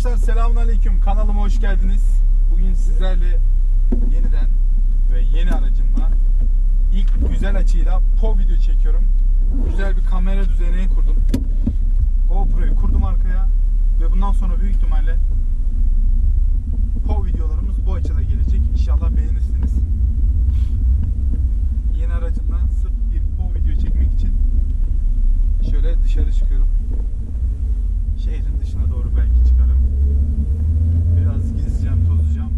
Arkadaşlar selamünaleyküm. Kanalıma hoş geldiniz. Bugün sizlerle yeniden ve yeni aracımla ilk güzel açıyla PO video çekiyorum. Güzel bir kamera düzeni kurdum. GoPro'yu kurdum arkaya ve bundan sonra büyük ihtimalle PO videolarımız bu açıda gelecek. İnşallah beğenirsiniz. Yeni aracımla sırf bir PO video çekmek için şöyle dışarı çıkıyorum. Şehrin dışına doğru belki çıkarım. Biraz gezeceğim, tozacağım.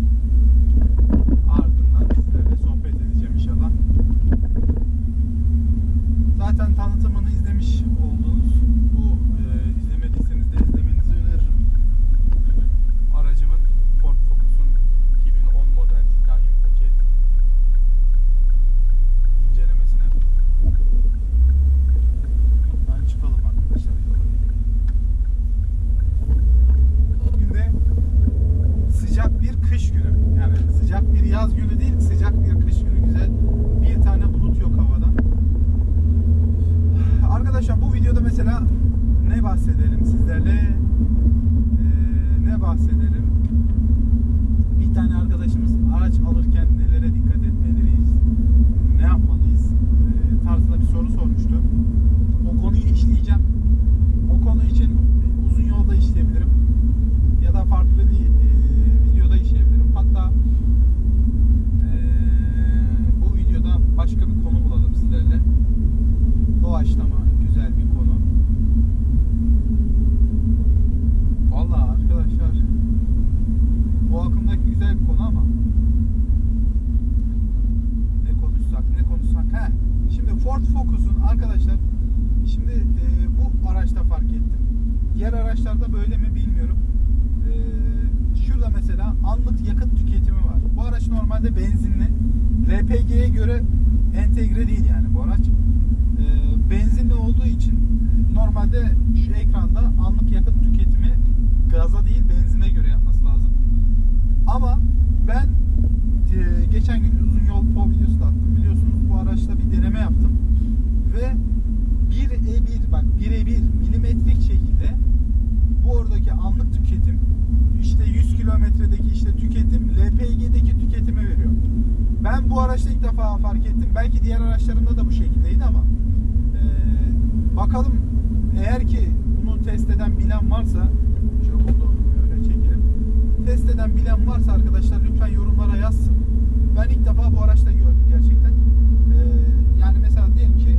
Ardından sizlerle sohbet edeceğim inşallah. Zaten tanıtımını izlemiş oldunuz. Bu e, izlemediyseniz de izlemenizi öneririm. Aracımın Ford Focus'un 2010 model Titanium paket incelemesine. Ben çıkalım arkadaşlar. yola. Bugün de sıcak bir kış günü. Yani sıcak bir yaz günü değil, sıcak bir kış günü. Güzel. Bir tane bulut yok havada. Arkadaşlar bu videoda mesela ne bahsedelim sizlerle? Ee, ne bahsedelim? Bir tane arkadaşımız araç alırken nelere dikkat etmeliyiz? Ne yapmalıyız? Ee, tarzında bir soru sormuştu. O konuyu işleyeceğim. O konu için uzun yolda işleyebilirim. Ya da farklı bir e, videoda işleyebilirim. Hatta e, bu videoda başka bir konu bulalım sizlerle. Doğaçlama, güzel bir konu. Vallahi arkadaşlar bu aklımdaki güzel bir konu ama ne konuşsak ne konuşsak he şimdi Ford Focus'un arkadaşlar şimdi e, bu araçta fark ettim diğer araçlarda böyle mi bilmiyorum. E, şurada mesela anlık yakıt tüketimi var. Bu araç normalde benzinli. LPG'ye göre entegre değil yani bu araç. E, benzinli olduğu için normalde şu ekranda anlık yakıt tüketimi gaza değil benzine göre yapması lazım. Ama ben e, geçen gün uzun yol PO videosu da attım. Biliyorsunuz bu araçta bir deneme yaptım. Ve 1'e 1 bak 1'e 1 milimetrik şekilde bu oradaki anlık tüketim işte 100 kilometredeki işte tüketim LPG'deki tüketimi veriyor. Ben bu araçta ilk defa fark ettim. Belki diğer araçlarımda da bu şekildeydi ama e, bakalım eğer ki bunu test eden bilen varsa şöyle koltuğu öne çekelim test eden bilen varsa arkadaşlar lütfen yorumlara yazsın. Ben ilk defa bu araçta gördüm gerçekten. Ee, yani mesela diyelim ki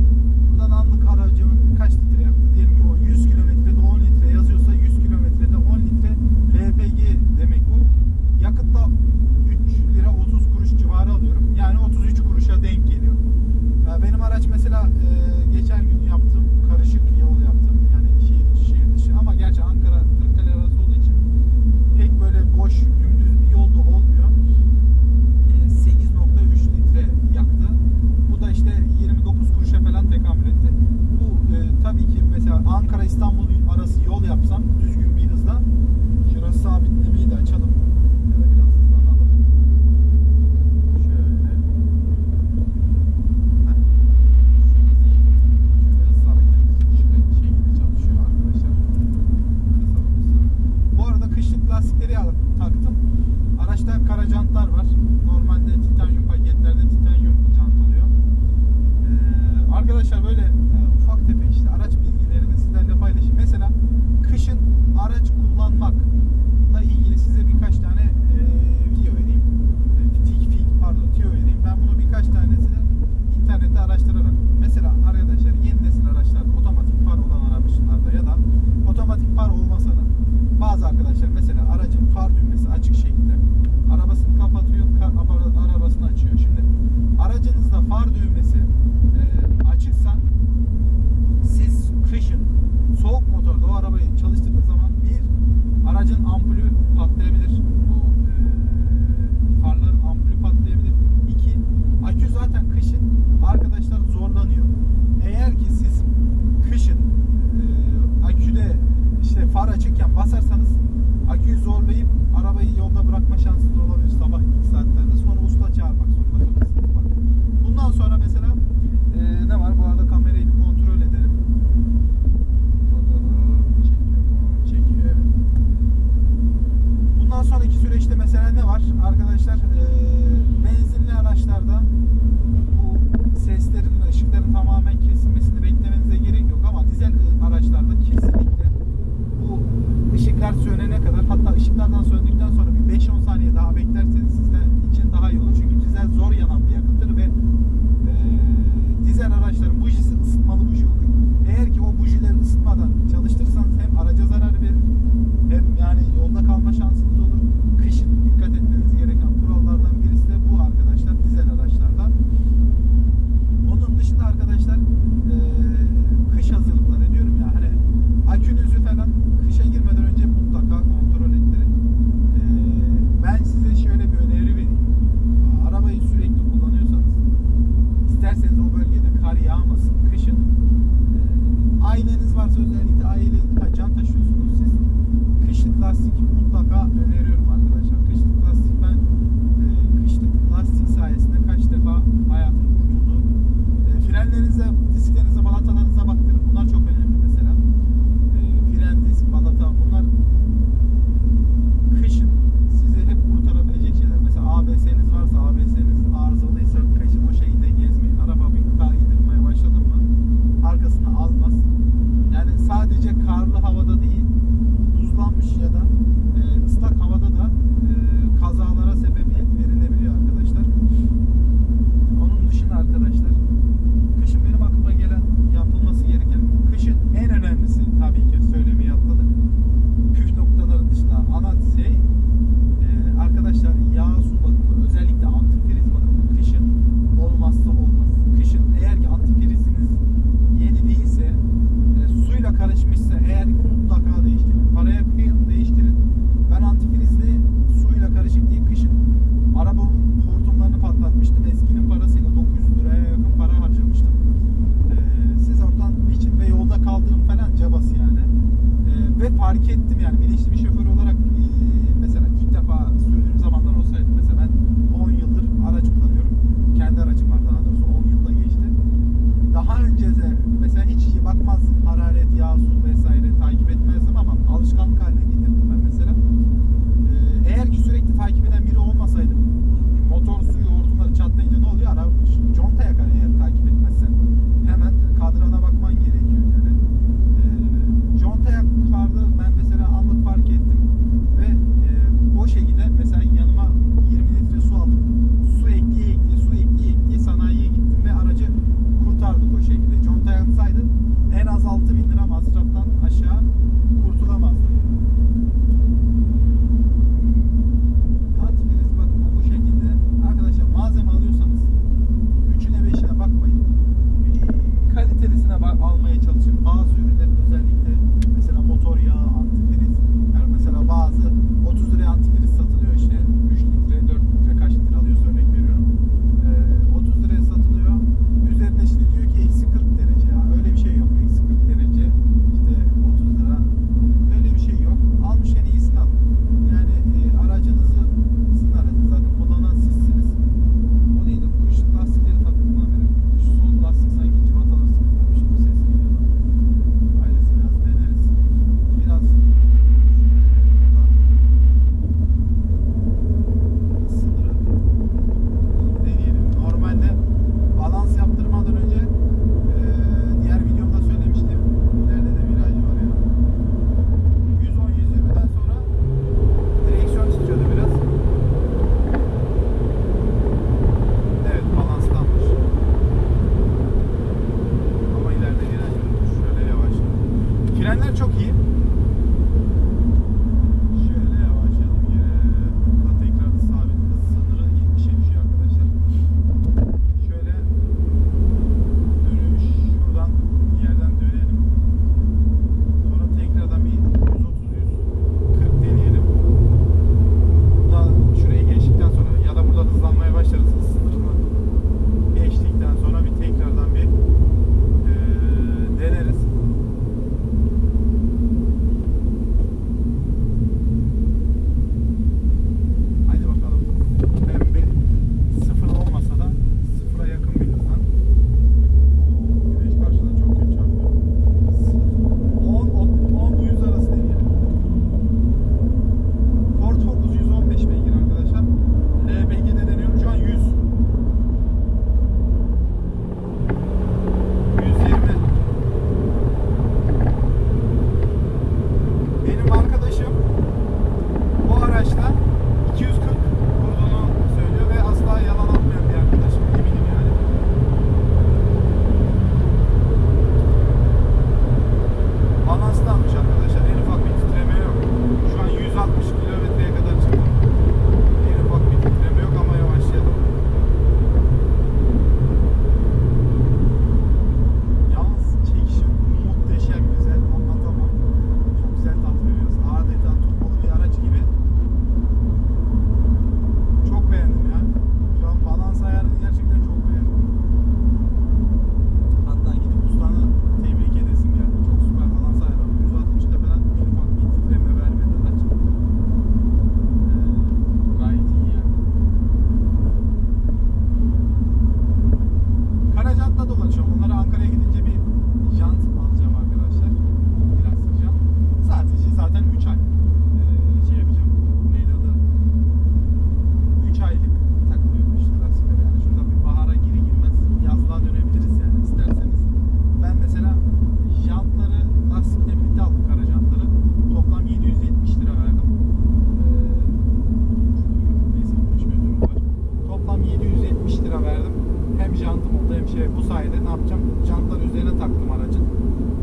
sayede ne yapacağım? Jantları üzerine taktım aracın.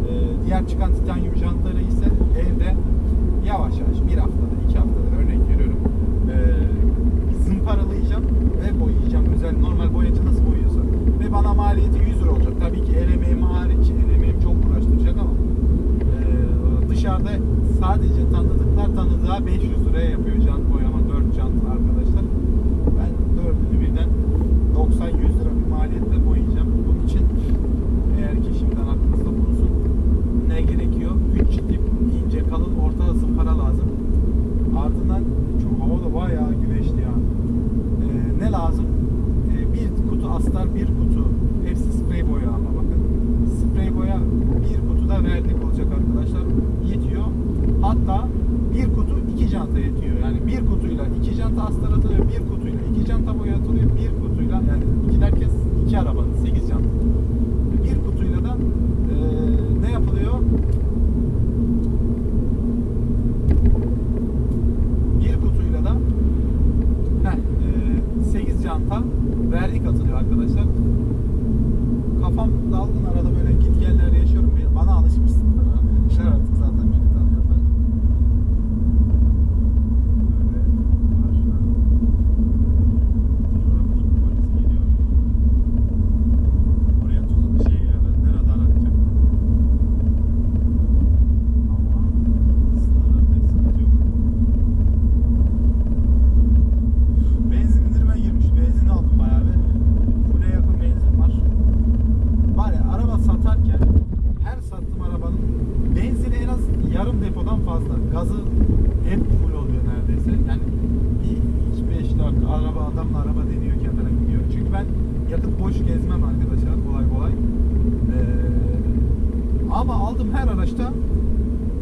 Ee, diğer çıkan titanyum jantları ise evde yavaş yavaş bir haftada, iki haftada örnek veriyorum. Ee, zımparalayacağım ve boyayacağım. Özel normal boyacı nasıl boyuyorsa. Ve bana maliyeti 100 lira olacak. Tabii ki el emeğim hariç, el emeğim çok uğraştıracak ama ee, dışarıda sadece tanıdıklar tanıdığa 500 liraya yapıyor jant boyama 4 jant arkadaşlar. Ben dördünü birden 90-100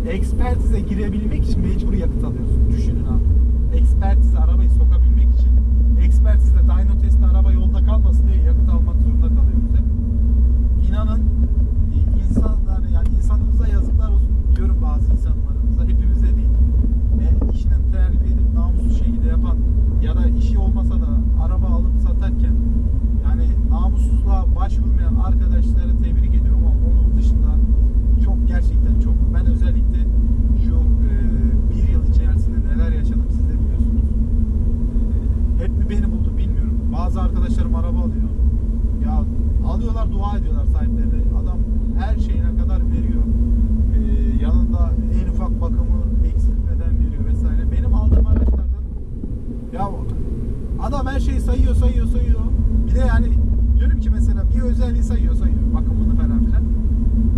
ekspertize girebilmek için mecbur yakıt alıyorsun. Düşünün abi. Ekspertize arabayı sokabilmek için ekspertizde dyno testte araba yolda kalmasın diye yakıt almak zorunda kalıyoruz. İnanın e, insanlar yani insanımıza yazıklar olsun diyorum bazı insanlarımıza hepimize değil. E, işinin terbiye edip namuslu şekilde yapan ya da işi olmasa da araba alıp satarken yani namussuzluğa başvurmayan arkadaşları tebrik ediyorum ama onun dışında çok gerçekten çok. Ben özellikle şu e, bir yıl içerisinde neler yaşadım siz de biliyorsunuz. E, hep mi beni buldu bilmiyorum. Bazı arkadaşlarım araba alıyor. Ya alıyorlar dua ediyorlar sahipleri. Adam her şeyine kadar veriyor. E, yanında en ufak bakımı eksiltmeden veriyor vesaire. Benim aldığım araçlardan ya adam her şeyi sayıyor sayıyor sayıyor. Bir de yani diyorum ki mesela bir özelliği sayıyor sayıyor. Bakımını falan filan.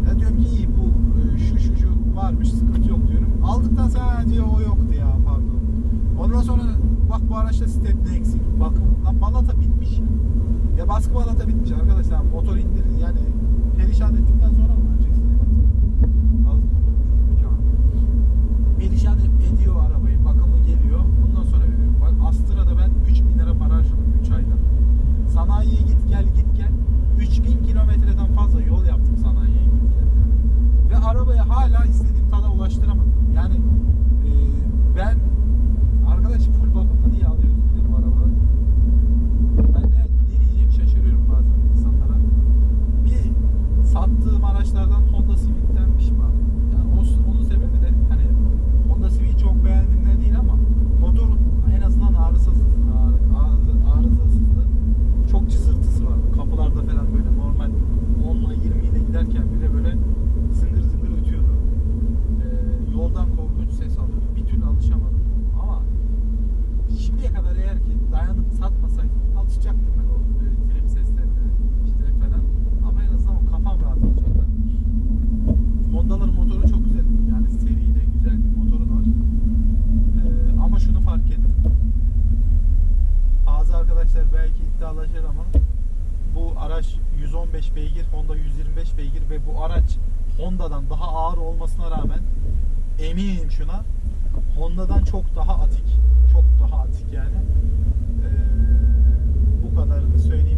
Ya diyorum ki iyi bu e, şu şu şu varmış sıkıntı yok diyorum. Aldıktan sonra "Ha," diyor o yoktu ya pardon. Ondan sonra bak bu araçta stepne eksik. Bakım lan balata bitmiş. Ya baskı balata bitmiş arkadaşlar. Motor indir yani perişan ettikten sonra mı vereceksiniz? Al. Perişan ediyor arabayı. Bakımı geliyor. Ondan sonra veriyor. Bak Astra'da ben 3000 lira para harcadım 3 ayda. Sanayiye git gel git gel. 3000 kilometreden fazla yol yaptım sanayiye git gel. Ve arabayı hala istediğim tada ulaştıramadım. Yani e, ben arkadaş full bakımlı diye alıyoruz bir de bu arabaları. Ben de ne diyeceğimi şaşırıyorum bazen insanlara. Bir sattığım araçlardan Honda Civic'ten pişmanım. Yani o, onun sebebi de hani Honda Civic'i çok beğendiğimden değil ama motor en azından arızasız, arı- arıza- arızasızdı. Çok cızırtısı vardı. Kapılarda falan böyle normal 10 ile 20 ile giderken bile böyle zıngır zıngır ötüyordu. Ee, yoldan korkunç ses alıyordu. Bir türlü alışamadım. Ama şimdiye kadar eğer ki dayanıp satmasaydım alışacaktım ben o e, trip seslerine işte falan. Ama en azından o kafam rahat olacaktı. Honda'ların motoru çok güzel. Yani seri de güzel bir motoru da var. Ee, ama şunu fark ettim. Bazı arkadaşlar belki iddialaşır ama bu araç 115 beygir, Honda 125 beygir ve bu araç Honda'dan daha ağır olmasına rağmen eminim şuna Honda'dan çok daha atik. Çok daha atik yani. Ee, bu kadarını söyleyeyim